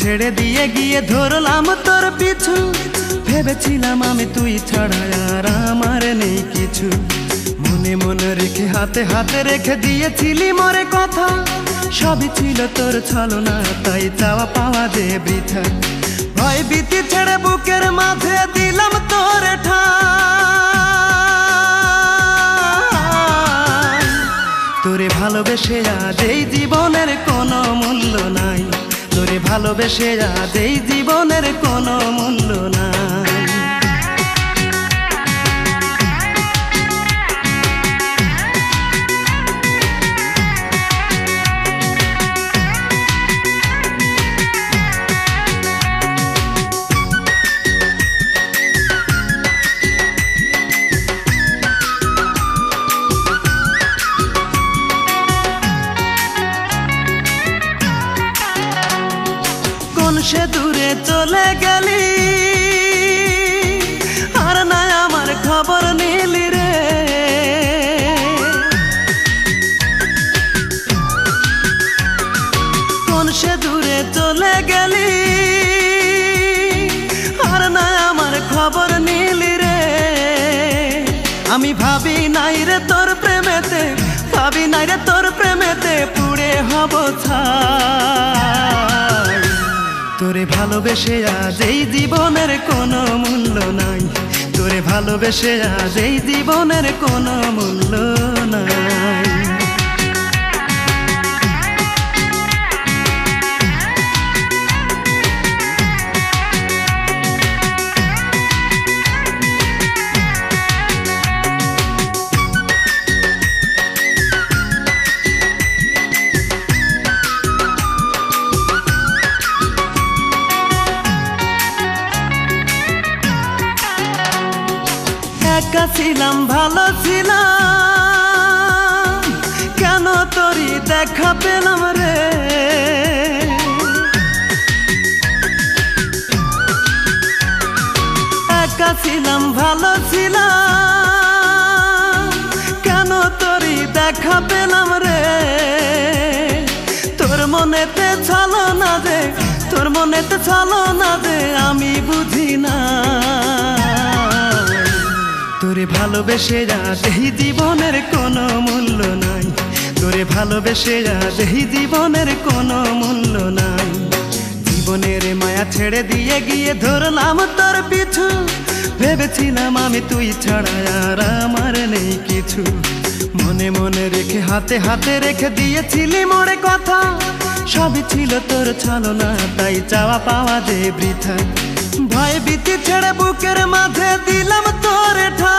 ছেড়ে দিয়ে গিয়ে ধরলাম তোর পিছু। ভেবেছিলাম আমি তুই ছাড়া আর আমার নেই কিছু। মনে মনে রেখে হাতে হাতে রেখে দিয়েছিলি মরে কথা। সবই ছিল তোর ছলনা, তাই চাওয়া পাওয়া যে বৃথা। ভয় ভীতি ছেড়ে বুকের মাঝে দিলাম তোর ঠা তোরে ভালোবেসে আজ এই জীবনের কোনো মূল্য নাই। তোরে ভালোবেসে আজ এই জীবনের কোনো মূল্য নাই। কোন সে দূরে চলে গেলি, আর না আমার খবর নিলি রে। কোন সে দূরে চলে গেলি, আর না আমার খবর নিলি রে। আমি ভাবি নাই রে তোর প্রেমেতে, ভাবি নাই রে তোর প্রেমেতে পুড়ে হব ছাই। তোরে ভালোবেসে আজ এই জীবনের কোনো মূল্য নাই। তোরে ভালোবেসে আজ এই জীবনের কোনো মূল্য নাই। একা ছিলাম, ভালো ছিলাম। কেন তোরই দেখা পেলাম রে? একা ছিলাম, ভালো ছিলাম। কেন তোরই দেখা পেলাম রে? তোর মনেতে ছলো না দে তোর মনেতে ছলো না দে ভালোবেসে আজ এই জীবনের কোনো মূল্য নাই। তোরে ভালোবেসে আজ এই জীবনের কোনো মূল্য নাই। জীবনের মায়া ছেড়ে দিয়ে গিয়ে ধরলাম তোর পিছু। ভেবেছিলাম আমি তুই ছাড়া আর আমার নেই কিছু। মনে মনে রেখে, হাতে হাতে রেখে দিয়েছিলি মোড়ে কথা। সবই ছিল তোর ছলনা, তাই চাওয়া পাওয়া যে বৃথা। ভয় ভীতি ছেড়ে বুকের মাঝে দিলাম তোর ঠাই।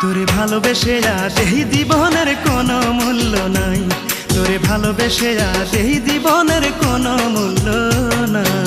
তোরে ভালোবেসে আর এই জীবনের কোনো মূল্য নাই। তোরে ভালোবেসে আর এই জীবনের কোনো মূল্য নাই।